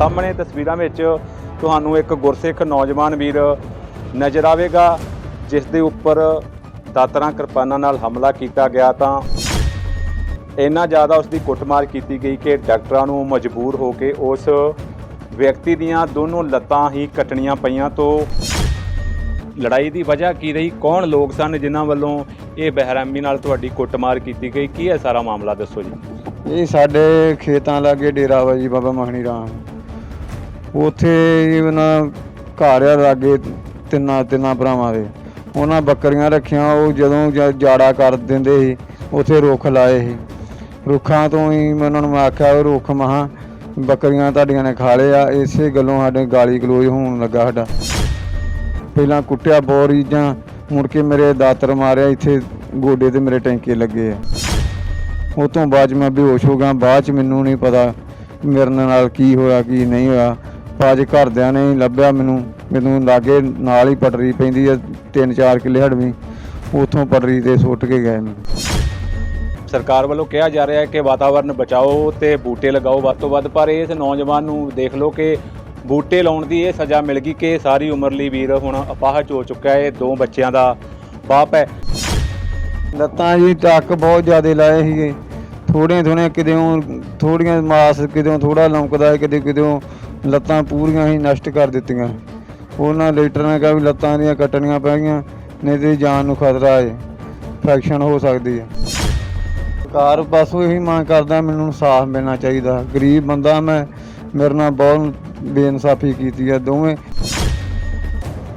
ਸਾਹਮਣੇ ਤਸਵੀਰਾਂ ਵਿੱਚ ਤੁਹਾਨੂੰ ਇੱਕ ਗੁਰਸਿੱਖ ਨੌਜਵਾਨ ਵੀਰ ਨਜ਼ਰ ਆਵੇਗਾ, ਜਿਸ ਦੇ ਉੱਪਰ ਦਾਤਰਾਂ ਕਿਰਪਾਨਾਂ ਨਾਲ ਹਮਲਾ ਕੀਤਾ ਗਿਆ ਤਾਂ ਇੰਨਾ ਜ਼ਿਆਦਾ ਉਸ ਦੀ ਕੁੱਟਮਾਰ ਕੀਤੀ ਗਈ ਕਿ ਡਾਕਟਰਾਂ ਨੂੰ ਮਜਬੂਰ ਹੋ ਕੇ ਉਸ ਵਿਅਕਤੀ ਦੀਆਂ ਦੋਨੋਂ ਲੱਤਾਂ ਹੀ ਕੱਟਣੀਆਂ ਪਈਆਂ ਤੋਂ ਲੜਾਈ ਦੀ ਵਜ੍ਹਾ ਕੀ ਰਹੀ? ਕੌਣ ਲੋਕ ਸਨ ਜਿਨ੍ਹਾਂ ਵੱਲੋਂ ਇਹ ਬਹਿਰਾਮੀ ਨਾਲ ਤੁਹਾਡੀ ਕੁੱਟਮਾਰ ਕੀਤੀ ਗਈ? ਕੀ ਹੈ ਸਾਰਾ ਮਾਮਲਾ ਦੱਸੋ ਜੀ। ਇਹ ਸਾਡੇ ਖੇਤਾਂ ਲਾਗੇ ਡੇਰਾ ਵਾ ਜੀ, ਬਾਬਾ ਮਹਣੀ ਰਾਮ। ਉੱਥੇ ਉਹਨਾਂ ਘਰ ਆ ਲਾਗੇ ਤਿੰਨਾਂ ਤਿੰਨਾਂ ਭਰਾਵਾਂ ਦੇ। ਉਹਨਾਂ ਬੱਕਰੀਆਂ ਰੱਖੀਆਂ, ਉਹ ਜਦੋਂ ਜ- ਜਾੜਾ ਕਰ ਦਿੰਦੇ ਸੀ, ਉੱਥੇ ਰੁੱਖ ਲਾਏ ਸੀ। ਰੁੱਖਾਂ ਤੋਂ ਹੀ ਮੈਂ ਉਹਨਾਂ ਨੂੰ ਆਖਿਆ, ਉਹ ਰੁੱਖ ਮਹਾ ਬੱਕਰੀਆਂ ਤੁਹਾਡੀਆਂ ਨੇ ਖਾ ਲਏ ਆ, ਇਸੇ ਗੱਲੋਂ ਸਾਡੇ ਗਾਲੀ ਗਲੋਚ ਹੋਣ ਲੱਗਾ ਸਾਡਾ। ਪਹਿਲਾਂ ਕੁੱਟਿਆ ਬੋਰੀ ਜਾਂ ਮੁੜ ਕੇ ਮੇਰੇ ਦਾਤਰ ਮਾਰਿਆ, ਇੱਥੇ ਗੋਡੇ ਤੇ ਮੇਰੇ ਟੈਂਕੇ ਲੱਗੇ ਆ। ਉਹ ਤੋਂ ਬਾਅਦ 'ਚ ਮੈਂ ਬੇਹੋਸ਼ ਹੋ ਗਿਆ, ਬਾਅਦ ਚ ਮੈਨੂੰ ਨਹੀਂ ਪਤਾ ਮੇਰੇ ਨਾਲ ਕੀ ਹੋਇਆ, ਕੀ ਨਹੀਂ ਹੋਇਆ। 'ਚ ਘਰਦਿਆਂ ਨੇ ਹੀ ਲੱਭਿਆ ਮੈਨੂੰ। ਮੈਨੂੰ ਲਾਗੇ ਨਾਲ ਹੀ ਪਟਰੀ ਪੈਂਦੀ ਆ 3-4 ਕਿੱਲੇ ਹੜਵੀਂ। ਉਥੋਂ ਪਟਰੀ ਤੇ ਸੁੱਟ ਕੇ ਗਏ ਮੈਨੂੰ ਸਰਕਾਰ ਵੱਲੋਂ ਕਿਹਾ ਜਾ ਰਿਹਾ ਹੈ ਕਿ ਵਾਤਾਵਰਨ ਬਚਾਓ ਤੇ ਬੂਟੇ ਲਗਾਓ ਵੱਧ ਤੋਂ ਵੱਧ ਪਰ ਇਸ ਨੌਜਵਾਨ ਨੂੰ ਦੇਖ ਲਓ ਕਿ ਬੂਟੇ ਲਾਉਣ ਦੀ ਇਹ ਸਜ਼ਾ ਮਿਲ ਗਈ ਕਿ ਸਾਰੀ ਉਮਰ ਲਈ ਵੀਰ ਹੁਣ ਅਪਾਹਜ ਹੋ ਚੁੱਕਾ ਹੈ। ਦੋ ਬੱਚਿਆਂ ਦਾ ਬਾਪ ਹੈ। ਲੱਤਾਂ ਜੀ ਟੱਕ ਬਹੁਤ ਜ਼ਿਆਦੇ ਲਾਏ ਸੀਗੇ। ਥੋੜੀਆਂ ਥੋੜੀਆਂ ਕਿਤੇ ਥੋੜੀਆਂ ਮਾਸ ਕਿਤੇ ਥੋੜਾ ਲੰਕਦਾ ਕਿਤੇ ਕਿਤੇ ਲੱਤਾਂ ਪੂਰੀਆਂ ਹੀ ਨਸ਼ਟ ਕਰ ਦਿੱਤੀਆਂ। ਉਹਨਾਂ ਲੀਟਰ ਨੇ ਕਿਹਾ ਵੀ ਲੱਤਾਂ ਦੀਆਂ ਕੱਟਣੀਆਂ ਪੈ ਗਈਆਂ, ਨਹੀਂ ਤੇ ਜਾਨ ਨੂੰ ਖਤਰਾ ਹੈ ਫ੍ਰੈਕਸ਼ਨ ਹੋ ਸਕਦੀ ਹੈ। ਸਰਕਾਰ ਬਸ ਇਹੀ ਮੰਗ ਕਰਦਾ, ਮੈਨੂੰ ਇਨਸਾਫ ਮਿਲਣਾ ਚਾਹੀਦਾ। ਗਰੀਬ ਬੰਦਾ ਮੈਂ, ਮੇਰੇ ਨਾਲ ਬਹੁਤ ਬੇਇਨਸਾਫੀ ਕੀਤੀ ਹੈ ਦੋਵੇਂ।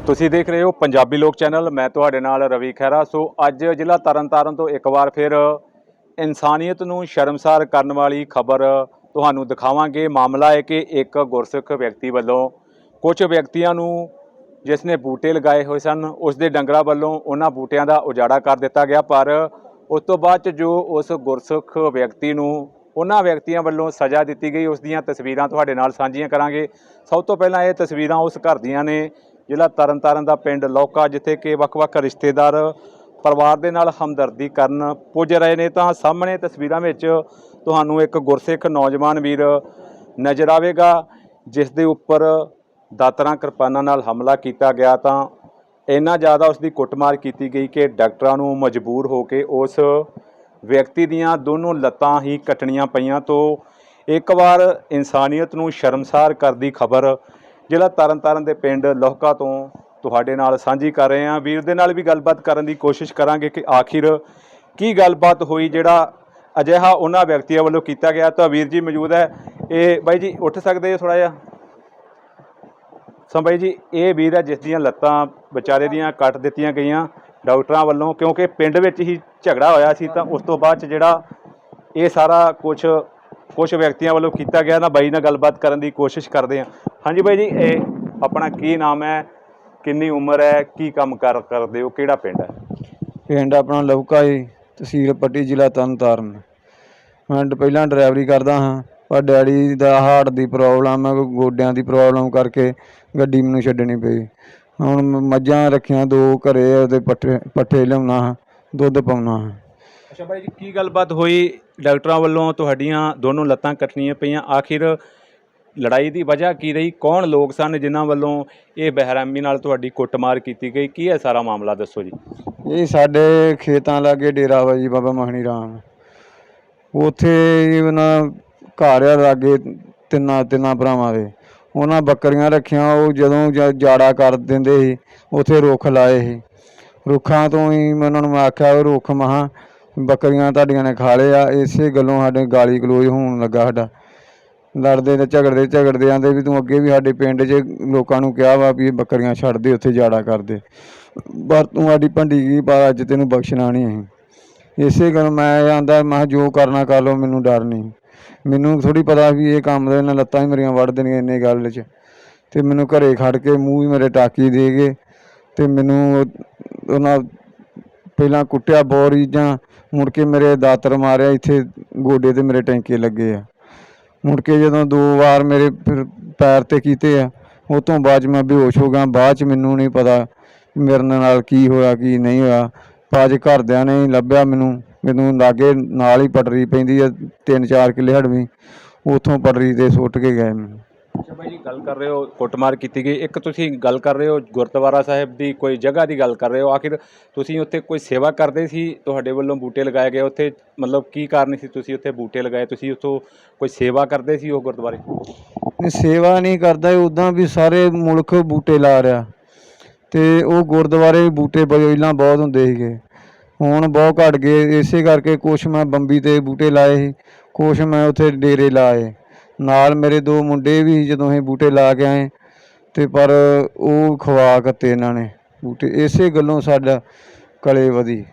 ਤੁਸੀਂ ਦੇਖ ਰਹੇ ਹੋ ਪੰਜਾਬੀ ਲੋਕ ਚੈਨਲ, ਮੈਂ ਤੁਹਾਡੇ ਨਾਲ ਰਵੀ ਖਹਿਰਾ। ਸੋ ਅੱਜ ਜ਼ਿਲ੍ਹਾ ਤਰਨਤਾਰਨ ਤੋਂ ਇੱਕ ਵਾਰ ਫਿਰ ਇਨਸਾਨੀਅਤ ਨੂੰ ਸ਼ਰਮਸਾਰ ਕਰਨ ਵਾਲੀ ਖਬਰ ਤੁਹਾਨੂੰ ਦਿਖਾਵਾਂਗੇ। ਮਾਮਲਾ ਹੈ ਕਿ ਇੱਕ ਗੁਰਸਿੱਖ ਵਿਅਕਤੀ ਵੱਲੋਂ ਕੁਝ ਵਿਅਕਤੀਆਂ ਨੂੰ ਜਿਸ ਨੇ ਬੂਟੇ ਲਗਾਏ ਹੋਏ ਸਨ, ਉਸ ਦੇ ਡੰਗਰਾਂ ਵੱਲੋਂ ਉਹਨਾਂ ਬੂਟਿਆਂ ਦਾ ਉਜਾੜਾ ਕਰ ਦਿੱਤਾ ਗਿਆ, ਪਰ ਉਸ ਤੋਂ ਬਾਅਦ ਚ ਜੋ ਉਸ ਗੁਰਸਿੱਖ ਵਿਅਕਤੀ ਨੂੰ ਉਹਨਾਂ ਵਿਅਕਤੀਆਂ ਵੱਲੋਂ ਸਜ਼ਾ ਦਿੱਤੀ ਗਈ, ਉਸ ਦੀਆਂ ਤਸਵੀਰਾਂ ਤੁਹਾਡੇ ਨਾਲ ਸਾਂਝੀਆਂ ਕਰਾਂਗੇ। ਸਭ ਤੋਂ ਪਹਿਲਾਂ ਇਹ ਤਸਵੀਰਾਂ ਉਸ ਘਰ ਦੀਆਂ ਨੇ, ਜ਼ਿਲ੍ਹਾ ਤਰਨਤਾਰਨ ਦਾ ਪਿੰਡ ਲੌਕਾ, ਜਿੱਥੇ ਕਿ ਵੱਖ-ਵੱਖ ਰਿਸ਼ਤੇਦਾਰ ਪਰਿਵਾਰ ਦੇ ਨਾਲ ਹਮਦਰਦੀ ਕਰਨ ਪੁੱਜ ਰਹੇ ਨੇ ਤਾਂ ਸਾਹਮਣੇ ਤਸਵੀਰਾਂ ਵਿੱਚ ਤੁਹਾਨੂੰ ਇੱਕ ਗੁਰਸਿੱਖ ਨੌਜਵਾਨ ਵੀਰ ਨਜ਼ਰ ਆਵੇਗਾ, ਜਿਸ ਦੇ ਉੱਪਰ ਦਾਤਰਾਂ ਕਿਰਪਾਨਾਂ ਨਾਲ ਹਮਲਾ ਕੀਤਾ ਗਿਆ ਤਾਂ ਇੰਨਾ ਜ਼ਿਆਦਾ ਉਸ ਦੀ ਕੁੱਟਮਾਰ ਕੀਤੀ ਗਈ ਕਿ ਡਾਕਟਰਾਂ ਨੂੰ ਮਜਬੂਰ ਹੋ ਕੇ ਉਸ ਵਿਅਕਤੀ ਦੀਆਂ ਦੋਨੋਂ ਲੱਤਾਂ ਹੀ ਕੱਟਣੀਆਂ ਪਈਆਂ ਤੋਂ ਇੱਕ ਵਾਰ ਇਨਸਾਨੀਅਤ ਨੂੰ ਸ਼ਰਮਸਾਰ ਕਰਦੀ ਖਬਰ ਜ਼ਿਲ੍ਹਾ ਤਰਨਤਾਰਨ ਦੇ ਪਿੰਡ ਲੋਹਕਾ ਤੋਂ ਤੁਹਾਡੇ ਨਾਲ ਸਾਂਝੀ ਕਰ ਰਹੇ ਹਾਂ। ਵੀਰ ਦੇ ਨਾਲ ਵੀ ਗੱਲਬਾਤ ਕਰਨ ਦੀ ਕੋਸ਼ਿਸ਼ ਕਰਾਂਗੇ ਕਿ ਆਖਿਰ ਕੀ ਗੱਲਬਾਤ ਹੋਈ, ਜਿਹੜਾ ਅਜਿਹਾ ਉਹਨਾਂ ਵਿਅਕਤੀਆਂ ਵੱਲੋਂ ਕੀਤਾ ਗਿਆ। ਤਾਂ ਵੀਰ ਜੀ ਮੌਜੂਦ ਹੈ। ਇਹ ਬਾਈ ਜੀ, ਉੱਠ ਸਕਦੇ ਹੋ ਥੋੜਾ ਜਿਹਾ? ਸੋ ਬਾਈ ਜੀ, ਇਹ ਵੀਰ ਹੈ ਜਿਸ ਦੀਆਂ ਲੱਤਾਂ ਵਿਚਾਰੇ ਦੀਆਂ ਕੱਟ ਦਿੱਤੀਆਂ ਗਈਆਂ ਡਾਕਟਰਾਂ ਵੱਲੋਂ, ਕਿਉਂਕਿ ਪਿੰਡ ਵਿੱਚ ਹੀ ਝਗੜਾ ਹੋਇਆ ਸੀ ਤਾਂ ਉਸ ਤੋਂ ਬਾਅਦ ਚ ਜਿਹੜਾ ਇਹ ਸਾਰਾ ਕੁਝ ਕੁਝ ਵਿਅਕਤੀਆਂ ਵੱਲੋਂ ਕੀਤਾ ਗਿਆ। ਨਾ ਬਾਈ ਨਾਲ ਗੱਲਬਾਤ ਕਰਨ ਦੀ ਕੋਸ਼ਿਸ਼ ਕਰਦੇ ਹਾਂ। ਹਾਂਜੀ ਬਾਈ ਜੀ, ਇਹ ਆਪਣਾ ਕੀ ਨਾਮ ਹੈ? ਕਿੰਨੀ ਉਮਰ ਹੈ ਕੀ ਕੰਮ ਕਰ ਕਰਦੇ ਹੋ ਕਿਹੜਾ ਪਿੰਡ ਹੈ? ਪਿੰਡ ਆਪਣਾ ਲਵਕਾ ਜੀ ਤਹਿਸੀਲ ਪੱਟੀ ਜ਼ਿਲ੍ਹਾ ਤਰਨਤਾਰਨ। ਮੈਂ ਡ- ਪਹਿਲਾਂ ਡਰਾਈਵਰੀ ਕਰਦਾ ਹਾਂ ਪਰ ਡੈਡੀ ਦਾ ਹਾਰਟ ਦੀ ਪ੍ਰੋਬਲਮ ਹੈ ਕੋਈ ਗੋਡਿਆਂ ਦੀ ਪ੍ਰੋਬਲਮ ਕਰਕੇ ਗੱਡੀ ਮੈਨੂੰ ਛੱਡਣੀ ਪਈ। ਹੁਣ ਮ- ਮੱਝਾਂ ਰੱਖੀਆਂ ਦੋ ਘਰੇ ਉਹਦੇ ਪੱਠੇ ਪੱਠੇ ਲਿਆਉਣਾ ਹਾਂ ਦੁੱਧ ਪਾਉਣਾ ਹਾਂ। ਅੱਛਾ ਬਾਈ ਜੀ ਕੀ ਗੱਲਬਾਤ ਹੋਈ? ਡਾਕਟਰਾਂ ਵੱਲੋਂ ਤੁਹਾਡੀਆਂ ਦੋਨੋਂ ਲੱਤਾਂ ਕੱਟਣੀਆਂ ਪਈਆਂ। ਆਖਿਰ ਲੜਾਈ ਦੀ ਵਜ੍ਹਾ ਕੀ ਰਹੀ? ਕੌਣ ਲੋਕ ਸਨ ਜਿਨ੍ਹਾਂ ਵੱਲੋਂ ਇਹ ਬਹਿਰਾਮੀ ਨਾਲ ਤੁਹਾਡੀ ਕੁੱਟਮਾਰ ਕੀਤੀ ਗਈ? ਕੀ ਹੈ ਸਾਰਾ ਮਾਮਲਾ ਦੱਸੋ ਜੀ। ਇਹ ਸਾਡੇ ਖੇਤਾਂ ਲਾਗੇ ਡੇਰਾ ਵਾ ਜੀ ਬਾਬਾ ਮਖਣੀ ਰਾਮ। ਉੱਥੇ ਉਹਨਾਂ ਘਰ ਆ ਲਾਗੇ ਤਿੰਨਾਂ ਤਿੰਨਾਂ ਭਰਾਵਾਂ ਦੇ। ਉਹਨਾਂ ਬੱਕਰੀਆਂ ਰੱਖੀਆਂ, ਉਹ ਜਦੋਂ ਜਾੜਾ ਕਰ ਦਿੰਦੇ ਸੀ, ਉੱਥੇ ਰੁੱਖ ਲਾਏ ਸੀ। ਰੁੱਖਾਂ ਤੋਂ ਹੀ ਮੈਂ ਉਹਨਾਂ ਨੂੰ ਆਖਿਆ, ਉਹ ਰੁੱਖ ਮਹਾ, ਬੱਕਰੀਆਂ ਤੁਹਾਡੀਆਂ ਨੇ ਖਾ ਲਿਆ ਇਸੇ ਗੱਲੋਂ ਸਾਡੇ ਗਾਲੀ ਗਲੋਚ ਹੋਣ ਲੱਗਾ ਸਾਡਾ। ਲੜਦੇ ਤੇ ਝਗੜਦੇ ਝਗੜਦੇ ਆਂਦੇ ਵੀ ਤੂੰ ਅੱਗੇ ਵੀ ਸਾਡੇ ਪਿੰਡ 'ਚ ਲੋਕਾਂ ਨੂੰ ਕਿਹਾ ਵਾ ਵੀ ਇਹ ਬੱਕਰੀਆਂ ਛੱਡ ਦੇ, ਉੱਥੇ ਜਾੜਾ ਕਰਦੇ ਪਰ ਤੂੰ ਸਾਡੀ ਭੰਡੀ ਗਈ ਪਰ ਅੱਜ ਤੈਨੂੰ ਬਖਸ਼ਣਾ ਨਹੀਂ ਅਸੀਂ। ਇਸੇ ਗੱਲ ਮੈਂ ਆਂਦਾ, ਮੈਂ ਕਿਹਾ ਜੋ ਕਰਨਾ ਕਰ ਲਓ, ਮੈਨੂੰ ਡਰ ਨਹੀਂ। ਮੈਨੂੰ ਥੋੜੀ ਪਤਾ ਵੀ ਇਹ ਕੰਮ ਦੇ ਨਾਲ ਲੱਤਾਂ ਹੀ ਮੇਰੀਆਂ ਵੜ ਦੇਣੀਆਂ ਇੰਨੇ ਗੱਲ 'ਚ। ਤੇ ਮੈਨੂੰ ਘਰੇ ਖੜ ਕੇ ਮੂੰਹ ਹੀ ਮੇਰੇ ਟਾਕੀ ਦੇ ਗਏ ਤੇ ਮੈਨੂੰ ਉਹਨਾਂ ਪਹਿਲਾਂ ਕੁੱਟਿਆ ਬੋਰੀ ਜਾਂ ਮੁੜ ਕੇ ਮੇਰੇ ਦਾਤਰ ਮਾਰਿਆ, ਇੱਥੇ ਗੋਡੇ ਤੇ ਮੇਰੇ ਟੈਂਕੇ ਲੱਗੇ ਆ। ਮੁੜ ਕੇ ਜਦੋਂ ਦੋ ਵਾਰ ਮੇਰੇ ਫਿਰ ਪੈਰ ਤੇ ਕੀਤੇ ਆ, ਉਹ ਤੋਂ ਬਾਅਦ 'ਚ ਮੈਂ ਬੇਹੋਸ਼ ਹੋ ਗਿਆ। ਬਾਅਦ ਚ ਮੈਨੂੰ ਨਹੀਂ ਪਤਾ ਮੇਰੇ ਨਾਲ ਕੀ ਹੋਇਆ, ਕੀ ਨਹੀਂ ਹੋਇਆ। ਬਾਅਦ 'ਚ ਘਰਦਿਆਂ ਨੇ ਹੀ ਲੱਭਿਆ ਮੈਨੂੰ। ਮੈਨੂੰ ਲਾਗੇ ਨਾਲ ਹੀ ਪਟਰੀ ਪੈਂਦੀ ਆ 3-4 ਕਿੱਲੇ ਹੜਵੀਂ। ਉਥੋਂ ਪਟਰੀ ਤੇ ਸੁੱਟ ਕੇ ਗਏ ਮੈਨੂੰ। ਅੱਛਾ ਬਾਈ ਜੀ, ਗੱਲ ਕਰ ਰਹੇ ਹੋ, ਕੁੱਟਮਾਰ ਕੀਤੀ ਗਈ। ਇੱਕ ਤੁਸੀਂ ਗੱਲ ਕਰ ਰਹੇ ਹੋ ਗੁਰਦੁਆਰਾ ਸਾਹਿਬ ਦੀ, ਕੋਈ ਜਗ੍ਹਾ ਦੀ ਗੱਲ ਕਰ ਰਹੇ ਹੋ। ਆਖਿਰ ਤੁਸੀਂ ਉੱਥੇ ਕੋਈ ਸੇਵਾ ਕਰਦੇ ਸੀ? ਤੁਹਾਡੇ ਵੱਲੋਂ ਬੂਟੇ ਲਗਾਏ ਗਏ। ਉੱਥੇ ਮਤਲਬ ਕੀ ਕਾਰਨ ਸੀ ਤੁਸੀਂ ਉੱਥੇ ਬੂਟੇ ਲਗਾਏ? ਤੁਸੀਂ ਉੱਥੋਂ ਕੋਈ ਸੇਵਾ ਕਰਦੇ ਸੀ ਉਹ ਗੁਰਦੁਆਰੇ? ਨਹੀਂ, ਸੇਵਾ ਨਹੀਂ ਕਰਦਾ ਉਦਾਂ ਵੀ ਸਾਰੇ ਮੁਲਕ ਬੂਟੇ ਲਾ ਰਿਹਾ। ਤੇ ਉਹ ਗੁਰਦੁਆਰੇ ਬੂਟੇ ਪਹਿਲਾਂ ਬਹੁਤ ਹੁੰਦੇ ਸੀਗੇ। ਹੁਣ ਬਹੁਤ ਘਟ ਗਏ। ਇਸੇ ਕਰਕੇ ਕੁਛ ਮੈਂ ਬੰਬੀ ਤੇ ਬੂਟੇ ਲਾਏ ਸੀ। ਕੁਛ ਮੈਂ ਉੱਥੇ ਡੇਰੇ ਲਾਏ। ਨਾਲ ਮੇਰੇ ਦੋ ਮੁੰਡੇ ਵੀ ਜਦੋਂ ਅਸੀਂ ਬੂਟੇ ਲਾ ਕੇ ਆਏ, ਤੇ ਪਰ ਉਹ ਖਵਾ ਕੱਤੇ ਇਹਨਾਂ ਨੇ ਬੂਟੇ, ਇਸੇ ਗੱਲੋਂ ਸਾਡਾ ਕਲੇ ਵਧੀ।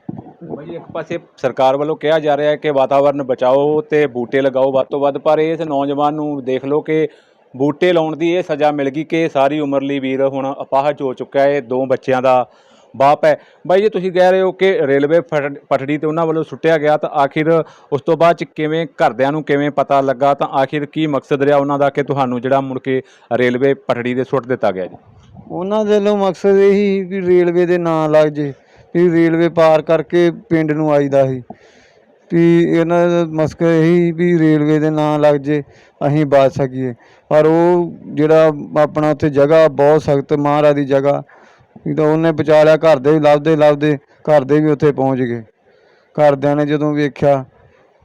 ਭਾਈ ਇੱਕ ਪਾਸੇ ਸਰਕਾਰ ਵੱਲੋਂ ਕਿਹਾ ਜਾ ਰਿਹਾ ਹੈ ਕਿ ਵਾਤਾਵਰਨ ਬਚਾਓ ਤੇ ਬੂਟੇ ਲਗਾਓ ਵੱਧ ਤੋਂ ਵੱਧ, ਪਰ ਇਸ ਨੌਜਵਾਨ ਨੂੰ ਦੇਖ ਲਓ ਕਿ ਬੂਟੇ ਲਾਉਣ ਦੀ ਇਹ ਸਜ਼ਾ ਮਿਲ ਗਈ ਕਿ ਸਾਰੀ ਉਮਰ ਲਈ ਵੀਰ ਹੁਣ ਅਪਾਹਜ ਹੋ ਚੁੱਕਾ ਹੈ, ਦੋ ਬੱਚਿਆਂ ਦਾ ਬਾਪ ਹੈ। ਬਾਈ ਜੀ, ਤੁਸੀਂ ਕਹਿ ਰਹੇ ਹੋ ਕਿ ਰੇਲਵੇ ਫਟ- ਪਟੜੀ ਤੇ ਉਹਨਾਂ ਵੱਲੋਂ ਸੁੱਟਿਆ ਗਿਆ, ਤਾਂ ਆਖਿਰ ਉਸ ਤੋਂ ਬਾਅਦ ਚ ਕਿਵੇਂ ਘਰਦਿਆਂ ਨੂੰ ਕਿਵੇਂ ਪਤਾ ਲੱਗਾ, ਤਾਂ ਆਖਿਰ ਕੀ ਮਕਸਦ ਰਿਹਾ ਉਹਨਾਂ ਦਾ ਕਿ ਤੁਹਾਨੂੰ ਜਿਹੜਾ ਮੁੜ ਕੇ ਰੇਲਵੇ ਪਟੜੀ ਤੇ ਸੁੱਟ ਦਿੱਤਾ ਗਿਆ ਜੀ? ਉਹਨਾਂ ਦੇ ਵੱਲੋਂ ਮਕਸਦ ਇਹੀ ਸੀ ਵੀ ਰੇਲਵੇ ਦੇ ਨਾਂ ਲੱਗ ਜੇ, ਵੀ ਰੇਲਵੇ ਪਾਰ ਕਰਕੇ ਪਿੰਡ ਨੂੰ ਆਈਦਾ ਸੀ। ਵੀ ਇਹਨਾਂ ਦਾ ਮਕਸਦ ਇਹੀ ਵੀ ਰੇਲਵੇ ਦੇ ਨਾਂ ਲੱਗ ਜੇ, ਅਸੀਂ ਬਚ ਸਕੀਏ। ਪਰ ਉਹ ਜਿਹੜਾ ਆਪਣਾ ਉੱਥੇ ਜਗ੍ਹਾ, ਬਹੁਤ ਸਖਤ ਮਹਾਰਾਜ ਦੀ ਜਗ੍ਹਾ ਵੀ ਤਾਂ ਉਹਨੇ ਬਚਾ ਲਿਆ, ਘਰ ਦੇ ਵੀ ਲੱਭਦੇ ਲੱਭਦੇ, ਘਰ ਦੇ ਵੀ ਉੱਥੇ ਪਹੁੰਚ ਗਏ। ਘਰਦਿਆਂ ਨੇ ਜਦੋਂ ਵੇਖਿਆ,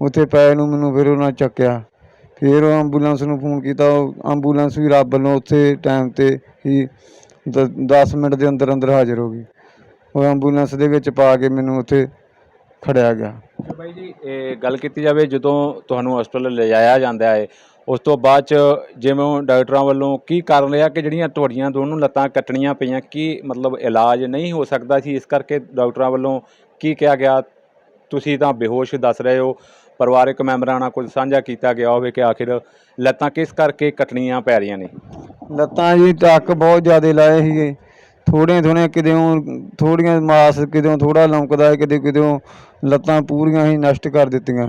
ਉੱਥੇ ਪਏ ਨੂੰ ਮੈਨੂੰ ਫਿਰ ਉਹਨਾਂ ਚੱਕਿਆ। ਫਿਰ ਉਹ ਐਂਬੂਲੈਂਸ ਨੂੰ ਫੋਨ ਕੀਤਾ, ਉਹ ਐਂਬੂਲੈਂਸ ਵੀ ਰੱਬ ਵੱਲੋਂ ਉੱਥੇ ਟਾਈਮ ਤੇ ਹੀ 10 ਮਿੰਟ ਦੇ ਅੰਦਰ ਅੰਦਰ ਹਾਜ਼ਰ ਹੋ ਗਈ। ਉਹ ਐਂਬੂਲੈਂਸ ਦੇ ਵਿੱਚ ਪਾ ਕੇ ਮੈਨੂੰ ਉੱਥੇ ਖੜਿਆ ਗਿਆ। ਬਾਈ ਜੀ, ਇਹ ਗੱਲ ਕੀਤੀ ਜਾਵੇ, ਜਦੋਂ ਤੁਹਾਨੂੰ ਹਸਪਤਾਲ ਲਿਜਾਇਆ ਜਾਂਦਾ ਹੈ ਉਸ ਤੋਂ ਬਾਅਦ ਚ ਜਿਵੇਂ ਡਾਕਟਰਾਂ ਵੱਲੋਂ ਕੀ ਕਰ ਰਿਹਾ ਕਿ ਜਿਹੜੀਆਂ ਤੁਹਾਡੀਆਂ ਦੋਨੋਂ ਲੱਤਾਂ ਕੱਟਣੀਆਂ ਪਈਆਂ, ਕੀ ਮਤਲਬ ਇਲਾਜ ਨਹੀਂ ਹੋ ਸਕਦਾ ਸੀ? ਇਸ ਕਰਕੇ ਡਾਕਟਰਾਂ ਵੱਲੋਂ ਕੀ ਕਿਹਾ ਗਿਆ? ਤੁਸੀਂ ਤਾਂ ਬੇਹੋਸ਼ ਦੱਸ ਰਹੇ ਹੋ। ਪਰਿਵਾਰਕ ਮੈਂਬਰਾਂ ਨਾਲ ਕੁਝ ਸਾਂਝਾ ਕੀਤਾ ਗਿਆ ਹੋਵੇ ਕਿ ਆਖਿਰ ਲੱਤਾਂ ਕਿਸ ਕਰਕੇ ਕੱਟਣੀਆਂ ਪੈ ਰਹੀਆਂ ਨੇ? ਲੱਤਾਂ ਜੀ, ਟੱਕ ਬਹੁਤ ਜ਼ਿਆਦਾ ਲਾਏ ਸੀਗੇ। ਥੋੜ੍ਹੀਆਂ ਥੋੜ੍ਹੀਆਂ ਕਿਤੇ ਥੋੜੀਆਂ ਮਾਸ ਕਿਤੇ ਥੋੜਾ ਲੌਂਕਦਾ ਹੈ ਕਿਤੇ ਕਿਤੇ ਲੱਤਾਂ ਪੂਰੀਆਂ ਹੀ ਨਸ਼ਟ ਕਰ ਦਿੱਤੀਆਂ।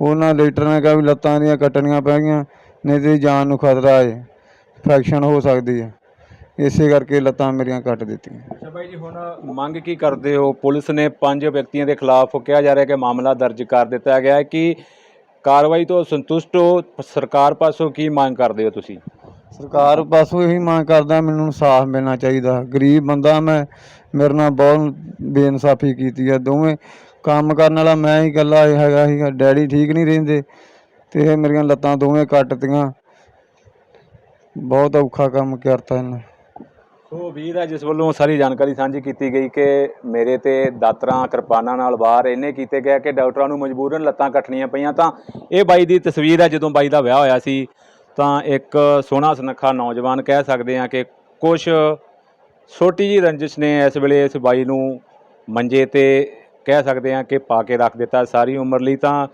ਉਹਨਾਂ ਡਾਕਟਰ ਨੇ ਕਿਹਾ ਵੀ ਲੱਤਾਂ ਦੀਆਂ ਕੱਟਣੀਆਂ ਪੈਣਗੀਆਂ ਨਹੀਂ ਤੇ ਜਾਨ ਨੂੰ ਖਤਰਾ ਹੈ ਇਨਫੈਕਸ਼ਨ ਹੋ ਸਕਦੀ ਹੈ। ਇਸੇ ਕਰਕੇ ਲੱਤਾਂ ਮੇਰੀਆਂ ਕੱਟ ਦਿੱਤੀਆਂ। ਅੱਛਾ ਬਾਈ ਜੀ ਹੁਣ ਮੰਗ ਕੀ ਕਰਦੇ ਹੋ? ਪੁਲਿਸ ਨੇ ਪੰਜ ਵਿਅਕਤੀਆਂ ਦੇ ਖਿਲਾਫ ਕਿਹਾ ਜਾ ਰਿਹਾ ਕਿ ਮਾਮਲਾ ਦਰਜ ਕਰ ਦਿੱਤਾ ਗਿਆ ਹੈ। ਕਿ ਕਾਰਵਾਈ ਤੋਂ ਸੰਤੁਸ਼ਟ ਹੋ? ਸਰਕਾਰ ਪਾਸੋਂ ਕੀ ਮੰਗ ਕਰਦੇ ਹੋ ਤੁਸੀਂ? ਸਰਕਾਰ ਪਾਸੋਂ ਇਹੀ ਮੰਗ ਕਰਦਾ ਮੈਨੂੰ ਇਨਸਾਫ ਮਿਲਣਾ ਚਾਹੀਦਾ। ਗਰੀਬ ਬੰਦਾ ਮੈਂ ਮੇਰੇ ਨਾਲ ਬਹੁਤ ਬੇਇਨਸਾਫੀ ਕੀਤੀ ਹੈ ਦੋਵੇਂ ਕੰਮ ਕਰਨ ਵਾਲਾ ਮੈਂ ਹੀ ਇਕੱਲਾ ਹੀ ਹੈਗਾ ਸੀਗਾ, ਡੈਡੀ ਠੀਕ ਨਹੀਂ ਰਹਿੰਦੇ ਤੇ ਇਹ ਮੇਰੀਆਂ ਲੱਤਾਂ ਦੋਵੇਂ ਕੱਟਤੀਆਂ। ਬਹੁਤ ਔਖਾ ਕੰਮ ਕਰਤਾ ਇਹਨਾਂ। ਸੋ ਵੀਰ ਹੈ ਜਿਸ ਵੱਲੋਂ ਸਾਰੀ ਜਾਣਕਾਰੀ ਸਾਂਝੀ ਕੀਤੀ ਗਈ ਕਿ ਮੇਰੇ ਤੇ ਦਾਤਰਾਂ ਕਿਰਪਾਨਾਂ ਨਾਲ ਵਾਰ ਇੰਨੇ ਕੀਤੇ ਗਏ ਕਿ ਡਾਕਟਰਾਂ ਨੂੰ ਮਜਬੂਰਨ ਲੱਤਾਂ ਕੱਟਣੀਆਂ ਪਈਆਂ ਤਾਂ ਇਹ ਬਾਈ ਦੀ ਤਸਵੀਰ ਹੈ, ਜਦੋਂ ਬਾਈ ਦਾ ਵਿਆਹ ਹੋਇਆ ਸੀ ਤਾਂ ਇੱਕ ਸੋਹਣਾ ਸੁਨੱਖਾ ਨੌਜਵਾਨ ਕਹਿ ਸਕਦੇ ਹਾਂ ਕਿ ਕੁਝ ਛੋਟੀ ਜੀ ਰੰਜਿਸ਼ ਨੇ ਇਸ ਵੇਲੇ ਇਸ ਬਾਈ ਨੂੰ ਮੰਜੇ ਤੇ ਕਹਿ ਸਕਦੇ ਹਾਂ ਕਿ ਪਾ ਕੇ ਰੱਖ ਦਿੱਤਾ ਸਾਰੀ ਉਮਰ ਲਈ, ਤਾਂ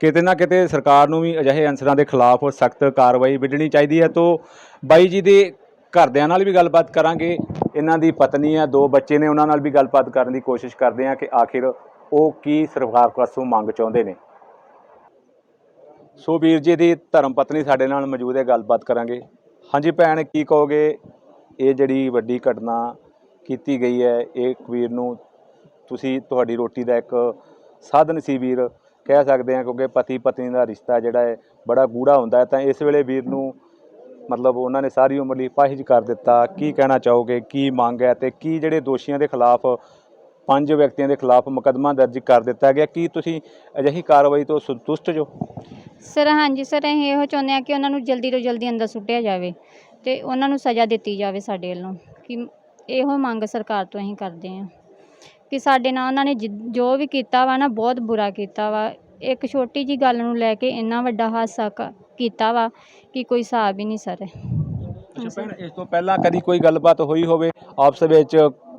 ਕਿਤੇ ਨਾ ਕਿਤੇ ਸਰਕਾਰ ਨੂੰ ਵੀ ਅਜਿਹੇ ਅਨਸਰਾਂ ਦੇ ਖਿਲਾਫ ਸਖਤ ਕਾਰਵਾਈ ਵਿੱਢਣੀ ਚਾਹੀਦੀ ਹੈ। ਤੋਂ ਬਾਈ ਜੀ ਦੇ ਘਰਦਿਆਂ ਨਾਲ ਵੀ ਗੱਲਬਾਤ ਕਰਾਂਗੇ। ਇਹਨਾਂ ਦੀ ਪਤਨੀ ਆ ਦੋ ਬੱਚੇ ਨੇ, ਉਹਨਾਂ ਨਾਲ ਵੀ ਗੱਲਬਾਤ ਕਰਨ ਦੀ ਕੋਸ਼ਿਸ਼ ਕਰਦੇ ਹਾਂ ਕਿ ਆਖਿਰ ਉਹ ਕੀ ਸਰਕਾਰ ਪਾਸੋਂ ਮੰਗ ਚਾਹੁੰਦੇ ਨੇ। ਸੋ ਵੀਰ ਜੀ ਦੀ ਧਰਮ ਪਤਨੀ ਸਾਡੇ ਨਾਲ ਮੌਜੂਦ ਹੈ, ਗੱਲਬਾਤ ਕਰਾਂਗੇ। ਹਾਂਜੀ ਭੈਣ, ਕੀ ਕਹੋਗੇ? ਇਹ ਜਿਹੜੀ ਵੱਡੀ ਘਟਨਾ ਕੀਤੀ ਗਈ ਹੈ, ਇਹ ਵੀਰ ਨੂੰ ਤੁਸੀਂ ਤੁਹਾਡੀ ਰੋਟੀ ਦਾ ਇੱਕ ਸਾਧਨ ਸੀ ਵੀਰ, ਕਹਿ ਸਕਦੇ ਹਾਂ ਕਿਉਂਕਿ ਪਤੀ ਪਤਨੀ ਦਾ ਰਿਸ਼ਤਾ ਜਿਹੜਾ ਹੈ ਬੜਾ ਗੂੜਾ ਹੁੰਦਾ ਹੈ, ਤਾਂ ਇਸ ਵੇਲੇ ਵੀਰ ਨੂੰ ਮਤਲਬ ਉਹਨਾਂ ਨੇ ਸਾਰੀ ਉਮਰ ਲਈ ਪਾਹਿਜ ਕਰ ਦਿੱਤਾ। ਕੀ ਕਹਿਣਾ ਚਾਹੋਗੇ? ਕੀ ਮੰਗ ਹੈ? ਤੇ ਕੀ ਜਿਹੜੇ ਦੋਸ਼ੀਆਂ ਦੇ ਖਿਲਾਫ, ਪੰਜ ਵਿਅਕਤੀਆਂ ਦੇ ਖਿਲਾਫ ਮੁਕੱਦਮਾ ਦਰਜ ਕਰ ਦਿੱਤਾ ਗਿਆ? ਕੀ ਤੁਸੀਂ ਅਜਿਹੀ ਕਾਰਵਾਈ ਤੋਂ ਸੰਤੁਸ਼ਟ ਜੋ? ਸਰ, ਹਾਂਜੀ ਸਰ, ਅਸੀਂ ਇਹੋ ਚਾਹੁੰਦੇ ਹਾਂ ਕਿ ਉਹਨਾਂ ਨੂੰ ਜਲਦੀ ਤੋਂ ਜਲਦੀ ਅੰਦਰ ਸੁੱਟਿਆ ਜਾਵੇ ਤੇ ਉਹਨਾਂ ਨੂੰ ਸਜ਼ਾ ਦਿੱਤੀ ਜਾਵੇ ਸਾਡੇ ਵੱਲੋਂ। ਕਿ ਇਹੋ ਮੰਗ ਸਰਕਾਰ ਤੋਂ ਅਸੀਂ ਕਰਦੇ ਹਾਂ। ਕਿ ਸਾਡੇ ਨਾਲ ਉਹਨਾਂ ਨੇ ਜੋ ਵੀ ਕੀਤਾ ਵਾ ਨਾ, ਬਹੁਤ ਬੁਰਾ ਕੀਤਾ ਵਾ। ਇੱਕ ਛੋਟੀ ਜੀ ਗੱਲ ਨੂੰ ਲੈ ਕੇ ਇੰਨਾ ਵੱਡਾ ਹਾਦਸਾ ਕੀਤਾ ਵਾ ਕਿ ਕੋਈ ਹਿਸਾਬ ਹੀ ਨਹੀਂ ਸਰ। ਅੱਛਾ ਭੈਣ, ਇਸ ਤੋਂ ਪਹਿਲਾਂ ਕਦੀ ਕੋਈ ਗੱਲਬਾਤ ਹੋਈ ਹੋਵੇ? ਆਪਸ ਵਿੱਚ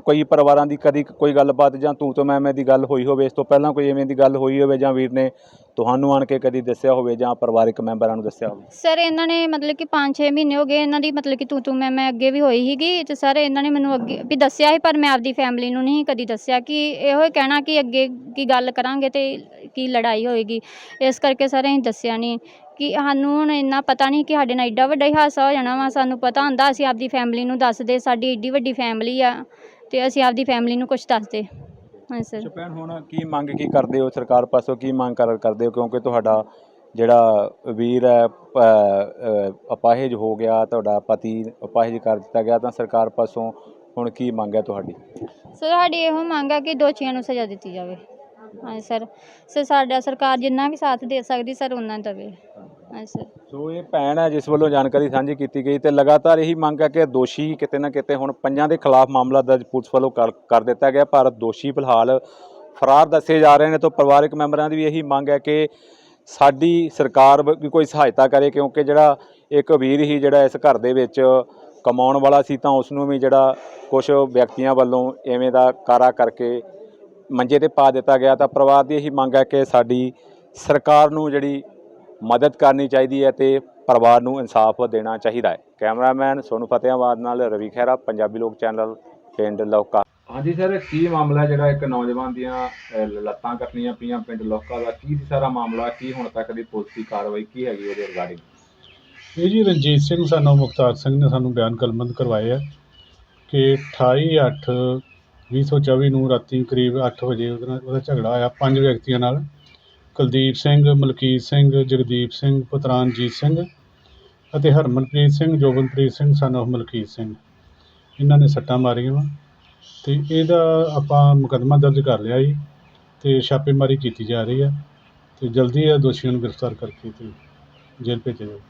ਕੋਈ ਪਰਿਵਾਰਾਂ ਦੀ ਕਦੀ ਕੋਈ ਗੱਲਬਾਤ ਜਾਂ ਤੂੰ ਤੋਂ ਮੈਂ ਮੈਂ ਦੀ ਗੱਲ ਹੋਈ ਹੋਵੇ, ਇਸ ਤੋਂ ਪਹਿਲਾਂ ਕੋਈ ਐਵੇਂ ਦੀ ਗੱਲ ਹੋਈ ਹੋਵੇ ਜਾਂ ਵੀਰ ਨੇ ਤੁਹਾਨੂੰ ਆਣ ਕੇ ਕਦੀ ਦੱਸਿਆ ਹੋਵੇ ਜਾਂ ਪਰਿਵਾਰਕ ਮੈਂਬਰਾਂ ਨੂੰ ਦੱਸਿਆ ਹੋਵੇ? ਸਰ, ਇਹਨਾਂ ਨੇ ਮਤਲਬ ਕਿ 5-6 ਮਹੀਨੇ ਹੋ ਗਏ, ਇਹਨਾਂ ਦੀ ਮਤਲਬ ਕਿ ਤੂੰ ਤੂੰ ਮੈਂ ਮੈਂ ਅੱਗੇ ਵੀ ਹੋਈ ਸੀਗੀ ਤੇ ਸਰ, ਇਹਨਾਂ ਨੇ ਮੈਨੂੰ ਅੱਗੇ ਵੀ ਦੱਸਿਆ ਸੀ, ਪਰ ਮੈਂ ਆਪਦੀ ਫੈਮਿਲੀ ਨੂੰ ਨਹੀਂ ਕਦੀ ਦੱਸਿਆ ਕਿ ਇਹੋ ਹੀ ਕਹਿਣਾ ਕਿ ਅੱਗੇ ਕੀ ਗੱਲ ਕਰਾਂਗੇ ਤੇ ਕੀ ਲੜਾਈ ਹੋਏਗੀ। ਇਸ ਕਰਕੇ ਸਰ, ਅਸੀਂ ਦੱਸਿਆ ਨਹੀਂ ਕਿ ਸਾਨੂੰ ਹੁਣ ਇੰਨਾ ਪਤਾ ਨਹੀਂ ਕਿ ਸਾਡੇ ਨਾਲ ਐਡਾ ਵੱਡਾ ਹੀ ਹਾਦਸਾ ਹੋ ਜਾਣਾ ਵਾ, ਸਾਨੂੰ ਪਤਾ ਹੁੰਦਾ ਅਸੀਂ ਆਪਦੀ ਫੈਮਿਲੀ ਨੂੰ ਦੱਸਦੇ, ਸਾਡੀ ਏਡੀ ਵੱਡੀ ਫੈਮਿਲੀ ਆ। ਤੇ ਅਸੀਂ ਆਪਦੀ ਫੈਮਿਲੀ ਨੂੰ ਕੁਝ ਦੱਸਦੇ। ਹਾਂ ਸਰ ਭੈਣ ਹੁਣ ਕੀ ਮੰਗ ਕੀ ਕਰਦੇ ਹੋ ਸਰਕਾਰ ਪਾਸੋਂ? ਕੀ ਮੰਗ ਕਰ ਕਰਦੇ ਹੋ? ਕਿਉਂਕਿ ਤੁਹਾਡਾ ਜਿਹੜਾ ਵੀਰ ਹੈ ਪ- ਅ, ਅਪਾਹਿਜ ਹੋ ਗਿਆ ਤੁਹਾਡਾ ਪਤੀ ਅਪਾਹਿਜ ਕਰ ਦਿੱਤਾ ਗਿਆ ਤਾਂ ਸਰਕਾਰ ਪਾਸੋਂ ਹੁਣ ਕੀ ਮੰਗ ਹੈ ਤੁਹਾਡੀ? ਸਰ ਸਾਡੀ ਇਹੋ ਮੰਗ ਹੈ ਕਿ ਦੋਸ਼ੀਆਂ ਨੂੰ ਸਜ਼ਾ ਦਿੱਤੀ ਜਾਵੇ। ਹਾਂਜੀ ਸਰ ਸਰ ਸਾਡਾ ਸਰਕਾਰ ਜਿੰਨਾ ਵੀ ਸਾਥ ਦੇ ਸਕਦੀ ਸਰ ਉਹਨਾਂ ਦੇਵੇ। ਹਾਂਜੀ ਸਰ ਸੋ ਇਹ ਭੈਣ ਹੈ, ਜਿਸ ਵੱਲੋਂ ਜਾਣਕਾਰੀ ਸਾਂਝੀ ਕੀਤੀ ਗਈ ਤੇ ਲਗਾਤਾਰ ਇਹੀ ਮੰਗ ਹੈ ਕਿ ਦੋਸ਼ੀ ਕਿਤੇ ਨਾ ਕਿਤੇ ਹੁਣ ਪੰਜਾਂ ਦੇ ਖਿਲਾਫ ਮਾਮਲਾ ਦਰਜ ਪੁਲਿਸ ਵੱਲੋਂ ਕਰ ਕਰ ਦਿੱਤਾ ਗਿਆ, ਪਰ ਦੋਸ਼ੀ ਫਿਲਹਾਲ ਫਰਾਰ ਦੱਸੇ ਜਾ ਰਹੇ ਨੇ ਤਾਂ ਪਰਿਵਾਰਕ ਮੈਂਬਰਾਂ ਦੀ ਵੀ ਇਹੀ ਮੰਗ ਹੈ ਕਿ ਸਾਡੀ ਸਰਕਾਰ ਵ- ਵੀ ਕੋਈ ਸਹਾਇਤਾ ਕਰੇ, ਕਿਉਂਕਿ ਜਿਹੜਾ ਇੱਕ ਵੀਰ ਹੀ ਜਿਹੜਾ ਇਸ ਘਰ ਦੇ ਵਿੱਚ ਕਮਾਉਣ ਵਾਲਾ ਸੀ ਤਾਂ ਉਸ ਨੂੰ ਵੀ ਜਿਹੜਾ ਕੁਝ ਵਿਅਕਤੀਆਂ ਵੱਲੋਂ ਐਵੇਂ ਦਾ ਕਾਰਾ ਕਰਕੇ ਮੰਜੇ ਤੇ ਪਾ ਦਿੱਤਾ ਗਿਆ। ਤਾਂ ਪਰਿਵਾਰ ਦੀ ਇਹੀ ਮੰਗ ਹੈ ਕਿ ਸਾਡੀ ਸਰਕਾਰ ਨੂੰ ਜਿਹੜੀ ਮਦਦ ਕਰਨੀ ਚਾਹੀਦੀ ਹੈ ਤੇ ਪਰਿਵਾਰ ਨੂੰ ਇਨਸਾਫ ਦੇਣਾ ਚਾਹੀਦਾ ਹੈ। ਕੈਮਰਾਮੈਨ ਸੋਨੂ ਫਤਿਆਬਾਦ ਨਾਲ ਰਵੀ ਖਹਿਰਾ ਪੰਜਾਬੀ ਲੋਕ ਚੈਨਲ ਪਿੰਡ ਲੋਕਾ। ਹਾਂਜੀ ਸਰ ਕੀ ਮਾਮਲਾ ਜਿਹੜਾ ਇੱਕ ਨੌਜਵਾਨ ਦੀਆਂ ਲੱਤਾਂ ਕੱਟਣੀਆਂ ਪਈਆਂ ਪਿੰਡ ਲੋਕਾ ਦਾ? ਕੀ ਸੀ ਸਾਰਾ ਮਾਮਲਾ? ਕੀ ਹੁਣ ਤੱਕ ਦੀ ਪੁਲਿਸ ਦੀ ਕਾਰਵਾਈ ਕੀ ਹੈਗੀ ਉਹਦੇ ਰਿਗਾਰਡਿੰਗ ਇਹ ਜੀ ਰਣਜੀਤ ਸਿੰਘ ਸਾਨੂੰ ਮੁਖਤਾਰ ਸਿੰਘ ਨੇ ਸਾਨੂੰ ਬਿਆਨ ਕਲਮਬੰਦ ਕਰਵਾਏ ਆ ਕਿ 28/8/2024 ਨੂੰ ਰਾਤੀ ਕਰੀਬ 8 ਵਜੇ ਉਹਦੇ ਨਾਲ ਉਹਦਾ ਝਗੜਾ ਹੋਇਆ ਪੰਜ ਵਿਅਕਤੀਆਂ ਨਾਲ। ਕੁਲਦੀਪ ਸਿੰਘ, ਮਲਕੀਤ ਸਿੰਘ, ਜਗਦੀਪ ਸਿੰਘ, ਪੁਤਰਾਨਜੀਤ ਸਿੰਘ ਅਤੇ ਹਰਮਨਪ੍ਰੀਤ ਸਿੰਘ, ਜੋਬਨਪ੍ਰੀਤ ਸਿੰਘ ਸਨ of ਮਲਕੀਤ ਸਿੰਘ। ਇਹਨਾਂ ਨੇ ਸੱਟਾਂ ਮਾਰੀਆਂ ਵਾ ਤੇ ਇਹਦਾ ਆਪਾਂ ਮੁਕੱਦਮਾ ਦਰਜ ਕਰ ਲਿਆ ਜੀ ਤੇ ਛਾਪੇਮਾਰੀ ਕੀਤੀ ਜਾ ਰਹੀ ਆ ਤੇ ਜਲਦੀ ਇਹ ਦੋਸ਼ੀਆਂ ਨੂੰ ਗ੍ਰਿਫਤਾਰ ਕਰਕੇ ਤੇ ਜੇਲ੍ਹ ਭੇਜਿਆ ਜਾਊਗਾ।